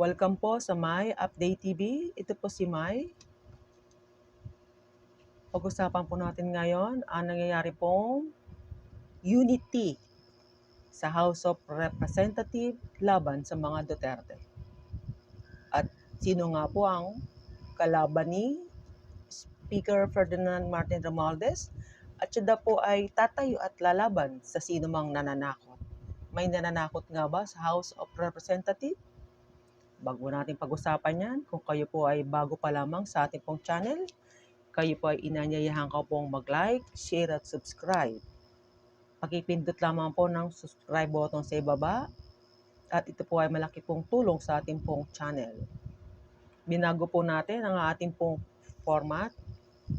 Welcome po sa My Update TV. Ito po si Mai. Pag-usapan po natin ngayon ang nangyayari pong unity sa House of Representative laban sa mga Duterte. At sino nga po ang kalaban ni Speaker Ferdinand Martin Romualdez at siya po ay tatayo at lalaban sa sino mang nananakot. May nananakot nga ba sa House of Representative? Bago natin pag-usapan yan, kung kayo po ay bago pa lamang sa ating pong channel, kayo po ay inanyayahan ko pong mag-like, share at subscribe. Pakipindot lamang po ng subscribe button sa ibaba at ito po ay malaki pong tulong sa ating pong channel. Binago po natin ang ating pong format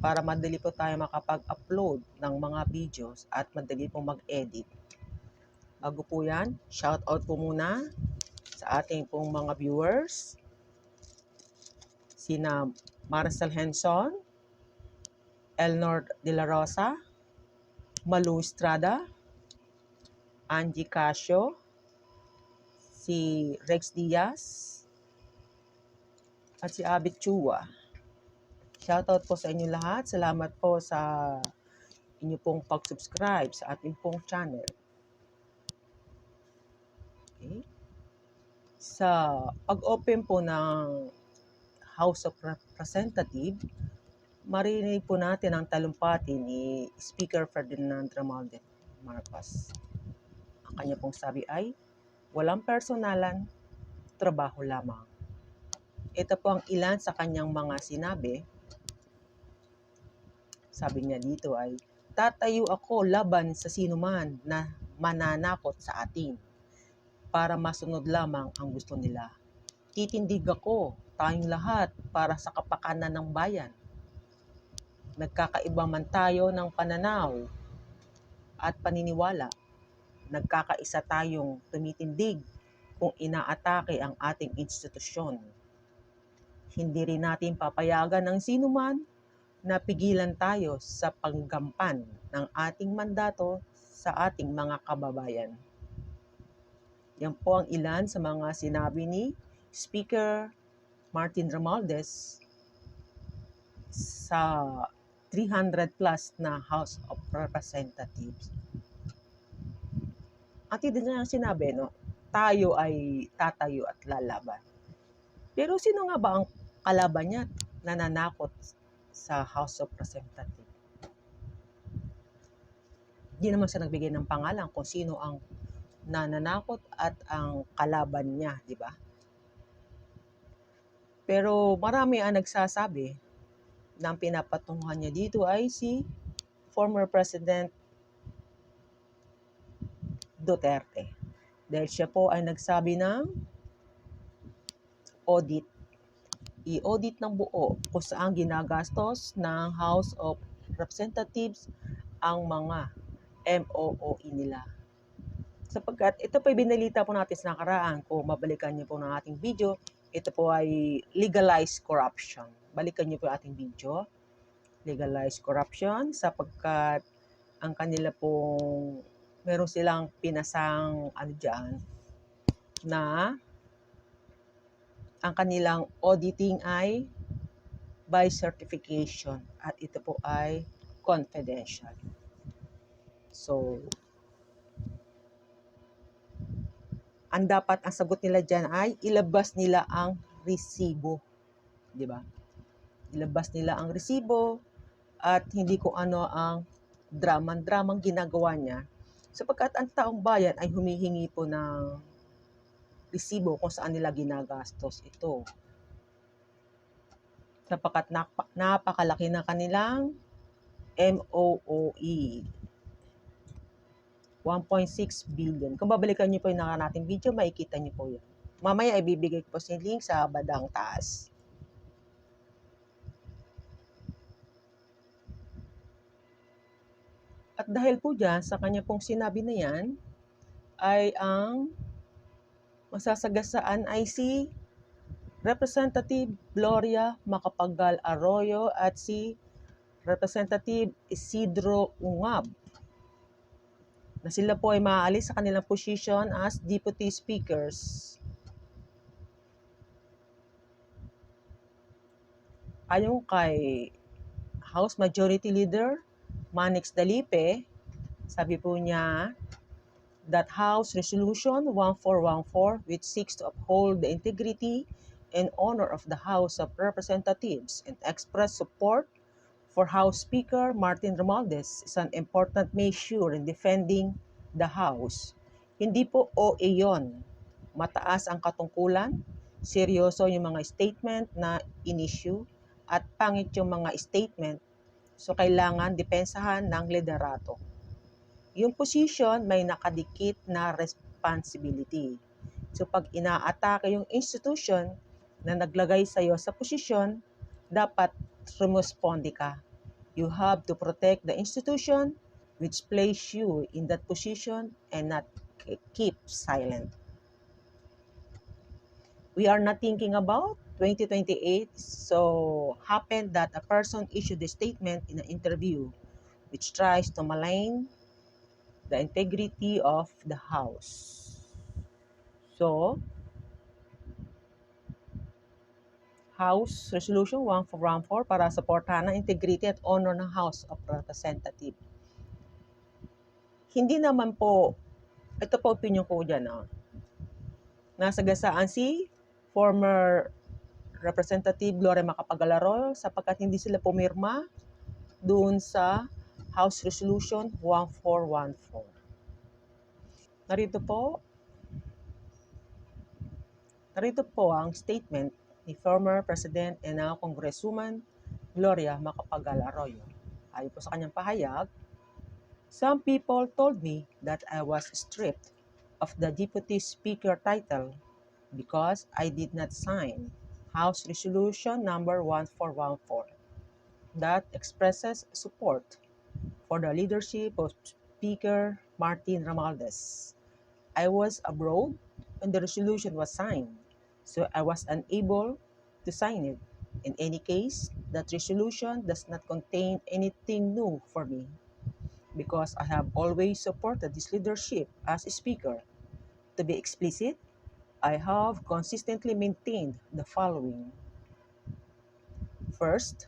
para madali po tayo makapag-upload ng mga videos at madali pong mag-edit. Bago po yan, shout out po muna sa ating pong mga viewers. Sina Marcel Henson, Elnor De La Rosa, Malu Estrada, Angie Casio, si Rex Diaz, at si Abit Chua. Shoutout po sa inyo lahat. Salamat po sa inyo pong pag-subscribe sa ating pong channel. Okay. Sa pag-open po ng House of Representative, marinig po natin ang talumpati ni Speaker Ferdinand Romualdez Marcos. Ang kanya pong sabi ay, walang personalan, trabaho lamang. Ito po ang ilan sa kanyang mga sinabi. Sabi niya dito ay, tatayo ako laban sa sinuman na mananakot sa atin para masunod lamang ang gusto nila. Titindig ako, tayong lahat, para sa kapakanan ng bayan. Nagkakaiba man tayo ng pananaw at paniniwala. Nagkakaisa tayong tumitindig kung inaatake ang ating institusyon. Hindi rin natin papayagan ng sinuman na pigilan tayo sa panggampan ng ating mandato sa ating mga kababayan. Yan po ang ilan sa mga sinabi ni Speaker Martin Romualdez sa 300 plus na House of Representatives. At din niya sinabi, no, tayo ay tatayo at lalaban. Pero sino nga ba ang kalaban niya nananakot sa House of Representatives? Di naman siya nagbigay ng pangalan kung sino ang nananakot at ang kalaban niya, di ba? Pero marami ang nagsasabi na ang pinapatunguhan niya dito ay si former President Duterte. Dahil siya po ay nagsabi ng audit. I-audit ng buo kung saan ginagastos ng House of Representatives ang mga MOOE nila sapagkat ito po ay binalita po natin sa nakaraan. Kung mabalikan niyo po ng ating video, ito po ay legalized corruption. Balikan niyo po ating video. Legalized corruption sapagkat ang kanila pong meron silang pinasang ano dyan na ang kanilang auditing ay by certification at ito po ay confidential. So, ang dapat ang sagot nila diyan ay ilabas nila ang resibo. 'Di ba? Ilabas nila ang resibo at hindi ko ano ang drama-dramang ginagawa niya sapagkat ang taong bayan ay humihingi po ng resibo kung saan nila ginagastos ito. Sapagkat napakalaki na kanilang MOOE. 1.6 billion. Kung babalikan niyo po yung nating video, makikita niyo po yun. Mamaya ibibigay ko po sa link sa badang taas. At dahil po dyan, sa kanya pong sinabi na yan, ay ang masasagasaan ay si Representative Gloria Macapagal Arroyo at si Representative Isidro Ungab na sila po ay maaalis sa kanilang position as deputy speakers. Ayon kay House Majority Leader Manix Dalipe, sabi po niya that House Resolution 1414 which seeks to uphold the integrity and honor of the House of Representatives and express support for House Speaker Martin Romualdez is an important measure in defending the House. Hindi po OA yon. Mataas ang katungkulan, seryoso yung mga statement na in-issue, at pangit yung mga statement, so kailangan depensahan ng liderato. Yung position may nakadikit na responsibility. So pag inaatake yung institution na naglagay sa iyo sa posisyon, dapat rumusponde ka. You have to protect the institution which place you in that position and not keep silent. We are not thinking about 2028, so happened that a person issued a statement in an interview which tries to malign the integrity of the house. So, House Resolution 1414 para suportahan ang integrity at honor ng House of Representative. Hindi naman po, ito po opinion ko dyan, ah. nasa gasaan si former Representative Gloria Macapagal-Arroyo sapagkat hindi sila pumirma doon sa House Resolution 1414. Narito po, narito po ang statement ni former President and now Congresswoman Gloria Macapagal-Arroyo. Ayon po sa kanyang pahayag, Some people told me that I was stripped of the Deputy Speaker title because I did not sign House Resolution number 1414 that expresses support for the leadership of Speaker Martin Romualdez. I was abroad when the resolution was signed so I was unable to sign it. In any case, that resolution does not contain anything new for me because I have always supported this leadership as a Speaker. To be explicit, I have consistently maintained the following. First,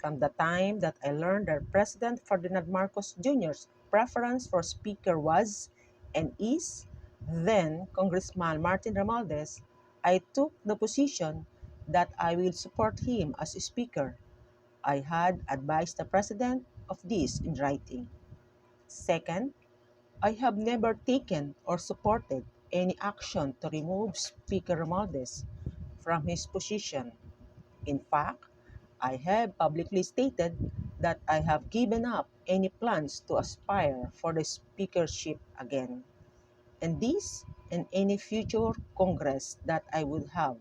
from the time that I learned that President Ferdinand Marcos Jr.'s preference for Speaker was and is then Congressman Martin Romualdez I took the position that I will support him as Speaker. I had advised the President of this in writing. Second, I have never taken or supported any action to remove Speaker Romualdez from his position. In fact, I have publicly stated that I have given up any plans to aspire for the speakership again. And this in any future Congress that I would have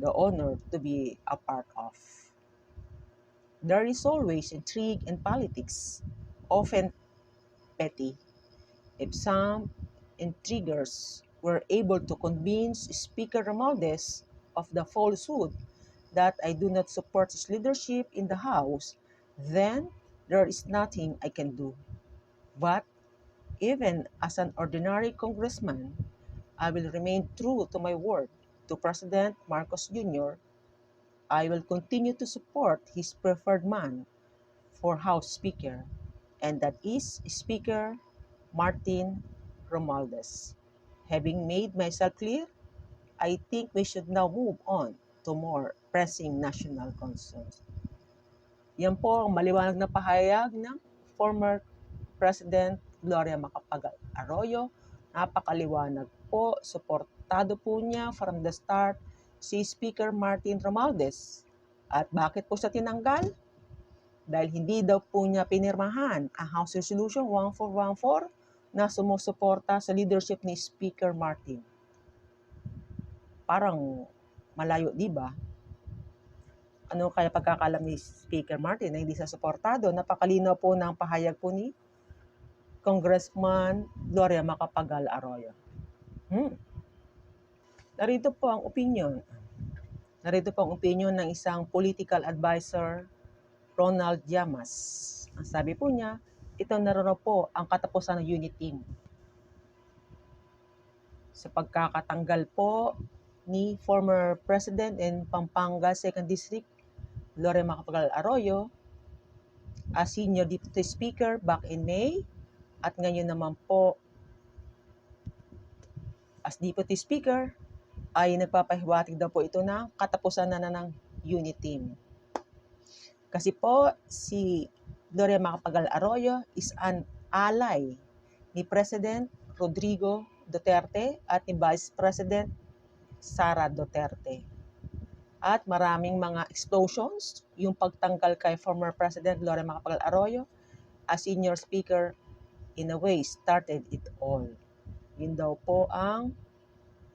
the honor to be a part of. There is always intrigue in politics, often petty. If some intriguers were able to convince Speaker Romualdez of the falsehood that I do not support his leadership in the House, then there is nothing I can do. But even as an ordinary congressman, I will remain true to my word to President Marcos Jr. I will continue to support his preferred man for House Speaker, and that is Speaker Martin Romualdez. Having made myself clear, I think we should now move on to more pressing national concerns. Yan po ang maliwanag na pahayag ng former President Gloria Macapagal Arroyo. Napakaliwanag po, suportado po niya from the start si Speaker Martin Romualdez. At bakit po sa tinanggal? Dahil hindi daw po niya pinirmahan ang House Resolution 1414 na sumusuporta sa leadership ni Speaker Martin. Parang malayo, di ba? Ano kaya pagkakalam ni Speaker Martin na hindi sa suportado? Napakalinaw po ng pahayag po ni Congressman Gloria Macapagal Arroyo. Hmm. Narito po ang opinion. Narito po ang opinion ng isang political advisor, Ronald Llamas. Ang sabi po niya, ito na rin po ang katapusan ng unit team. Sa pagkakatanggal po ni former President in Pampanga 2nd District, Lore Macapagal Arroyo as Senior Deputy Speaker back in May at ngayon naman po as Deputy Speaker ay nagpapahiwatig daw po ito ng katapusan na, na ng unit team. Kasi po si Gloria Macapagal Arroyo is an ally ni President Rodrigo Duterte at ni Vice President Sara Duterte. At maraming mga explosions, yung pagtanggal kay former President Gloria Macapagal Arroyo as senior speaker in a way started it all. Yun daw po ang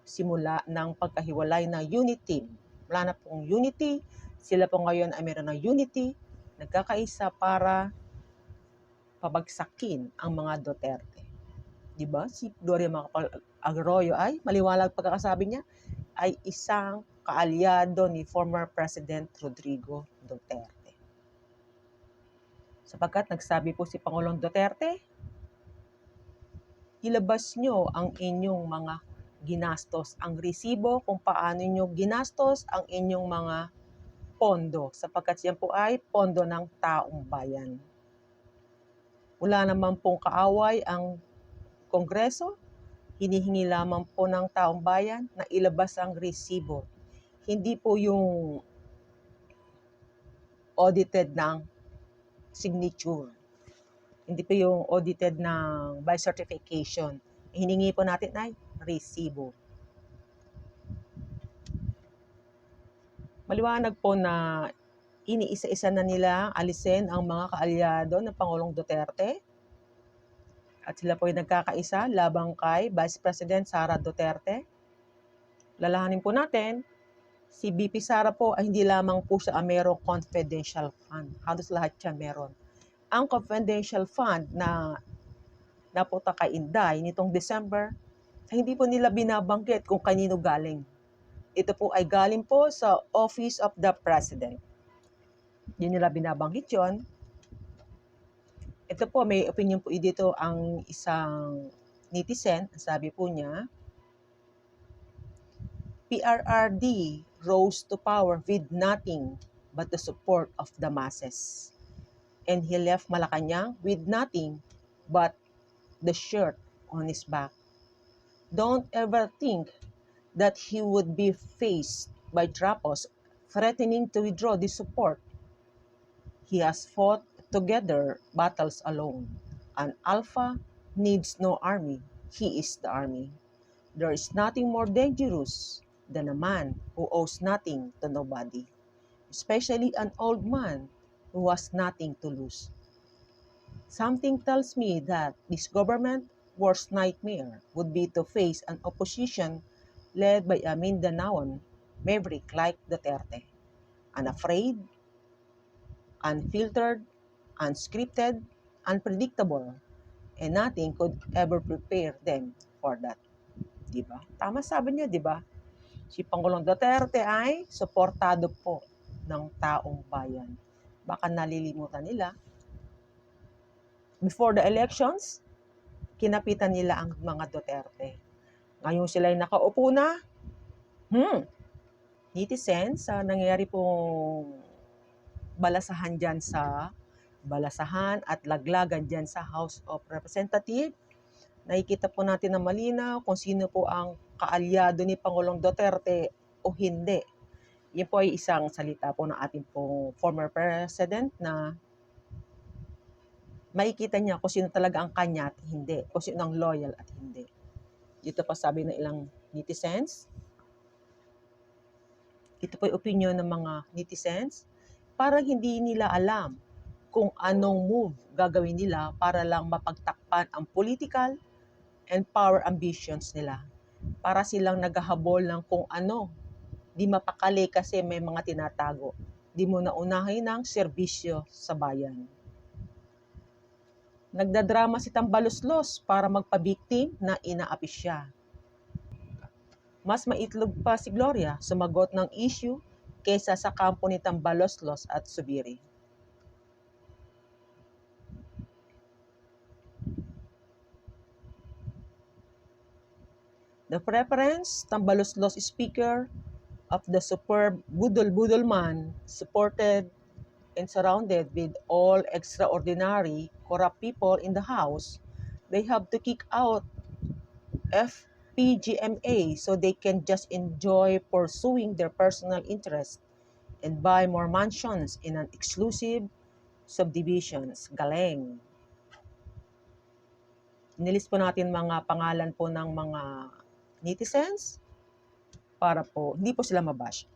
simula ng pagkahiwalay ng unit team. Wala na pong unity, sila po ngayon ay meron ng unity, nagkakaisa para pabagsakin ang mga Duterte. Di ba? Si Gloria Macapagal Arroyo ay, maliwalag pagkakasabi niya, ay isang kaalyado ni former President Rodrigo Duterte. Sapagkat nagsabi po si Pangulong Duterte, ilabas nyo ang inyong mga ginastos, ang resibo kung paano nyo ginastos ang inyong mga pondo sapagkat yan po ay pondo ng taong bayan. Wala naman pong kaaway ang Kongreso, hinihingi lamang po ng taong bayan na ilabas ang resibo. Hindi po yung audited ng signature. Hindi po yung audited ng by certification. Hiningi po natin ay resibo. Maliwanag po na iniisa-isa na nila alisin ang mga kaalyado ng Pangulong Duterte. At sila po ay nagkakaisa labang kay Vice President Sara Duterte. Lalahanin po natin, si BP Sara po ay hindi lamang po siya merong confidential fund. Halos lahat siya meron. Ang confidential fund na napunta kay Inday nitong December, hindi po nila binabanggit kung kanino galing. Ito po ay galing po sa Office of the President. Hindi nila binabanggit yon. Ito po, may opinion po dito ang isang netizen. Sabi po niya, PRRD rose to power with nothing but the support of the masses. And he left Malacanang with nothing but the shirt on his back. Don't ever think that he would be faced by Trapos threatening to withdraw this support. He has fought together battles alone. An alpha needs no army. He is the army. There is nothing more dangerous than a man who owes nothing to nobody, especially an old man who has nothing to lose. Something tells me that this government worst nightmare would be to face an opposition led by a Mindanaon maverick like Duterte, unafraid, unfiltered, unscripted, unpredictable, and nothing could ever prepare them for that. Di ba? Tama sabi niya, di ba? Si Pangulong Duterte ay suportado po ng taong bayan. Baka nalilimutan nila. Before the elections, kinapitan nila ang mga Duterte. Ngayon sila ay nakaupo na. Hmm. Netizens, sa nangyayari pong balasahan dyan sa balasahan at laglagan dyan sa House of Representatives, nakikita po natin na malinaw kung sino po ang kaalyado ni Pangulong Duterte o hindi. Yan po ay isang salita po ng ating pong former president na makikita niya kung sino talaga ang kanya at hindi, kung sino ang loyal at hindi. Dito pa sabi ng ilang netizens. Ito po yung opinion ng mga netizens. Parang hindi nila alam kung anong move gagawin nila para lang mapagtakpan ang political and power ambitions nila. Para silang naghahabol ng kung ano. Di mapakali kasi may mga tinatago. Di mo naunahin ng serbisyo sa bayan. Nagdadrama si Tambaloslos para magpabiktim na inaapi siya. Mas maitlog pa si Gloria sumagot ng issue kaysa sa kampo ni Tambaloslos at Subiri. The preference, Tambaloslos Speaker, of the superb Budol Budol man, supported and surrounded with all extraordinary corrupt people in the house, they have to kick out FPGMA so they can just enjoy pursuing their personal interest and buy more mansions in an exclusive subdivisions. Galing. Nilis po natin mga pangalan po ng mga netizens para po hindi po sila mabash.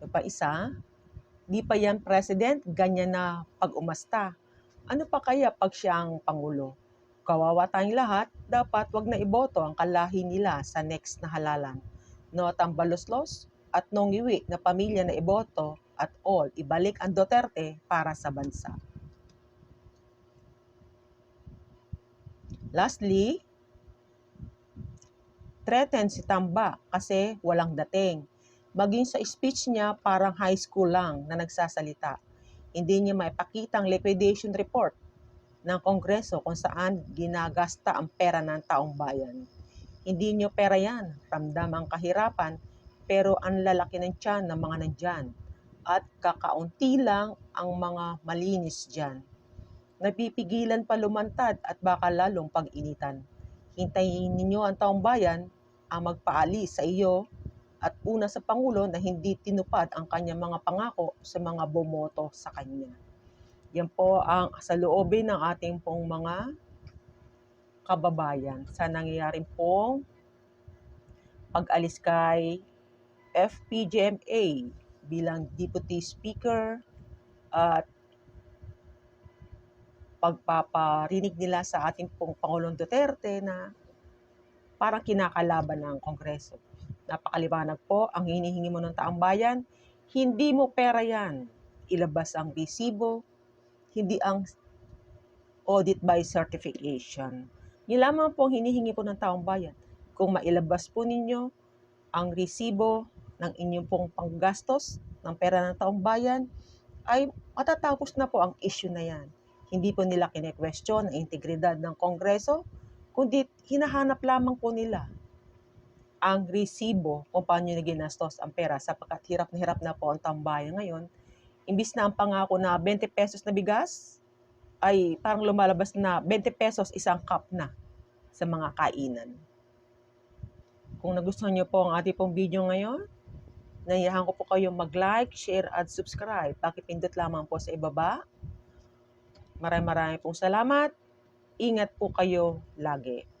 Ito pa isa, di pa yan president, ganyan na pag-umasta. Ano pa kaya pag siya ang pangulo? Kawawa tayong lahat, dapat wag na iboto ang kalahi nila sa next na halalan. No at nung iwi na pamilya na iboto at all, ibalik ang Duterte para sa bansa. Lastly, threaten si Tamba kasi walang dating. Maging sa speech niya parang high school lang na nagsasalita. Hindi niya maipakita ang liquidation report ng Kongreso kung saan ginagasta ang pera ng taong bayan. Hindi niyo pera yan, ramdam ang kahirapan, pero ang lalaki ng tiyan ng mga nandyan. At kakaunti lang ang mga malinis dyan. Napipigilan pa lumantad at baka lalong pag-initan. Hintayin ninyo ang taong bayan ang magpaalis sa iyo at una sa Pangulo na hindi tinupad ang kanyang mga pangako sa mga bumoto sa kanya. Yan po ang sa loobin ng ating pong mga kababayan sa nangyayaring pong pag-alis kay FPGMA bilang Deputy Speaker at pagpaparinig nila sa ating pong Pangulong Duterte na parang kinakalaban ng Kongreso. Napakaliwanag po, ang hinihingi mo ng taong bayan, hindi mo pera yan. Ilabas ang resibo, hindi ang audit by certification. Yun lamang po ang hinihingi po ng taong bayan. Kung mailabas po ninyo ang resibo ng inyong pong panggastos ng pera ng taong bayan, ay matatapos na po ang issue na yan. Hindi po nila kine-question ang integridad ng Kongreso, kundi hinahanap lamang po nila ang resibo kung paano nyo ginastos ang pera sapagkat hirap na hirap na po ang tambayan ngayon. Imbis na ang pangako na 20 pesos na bigas, ay parang lumalabas na 20 pesos isang cup na sa mga kainan. Kung nagustuhan nyo po ang ating pong video ngayon, nahiyahan ko po kayong mag-like, share, at subscribe. Pakipindot lamang po sa ibaba. Maraming maraming pong salamat. Ingat po kayo lagi.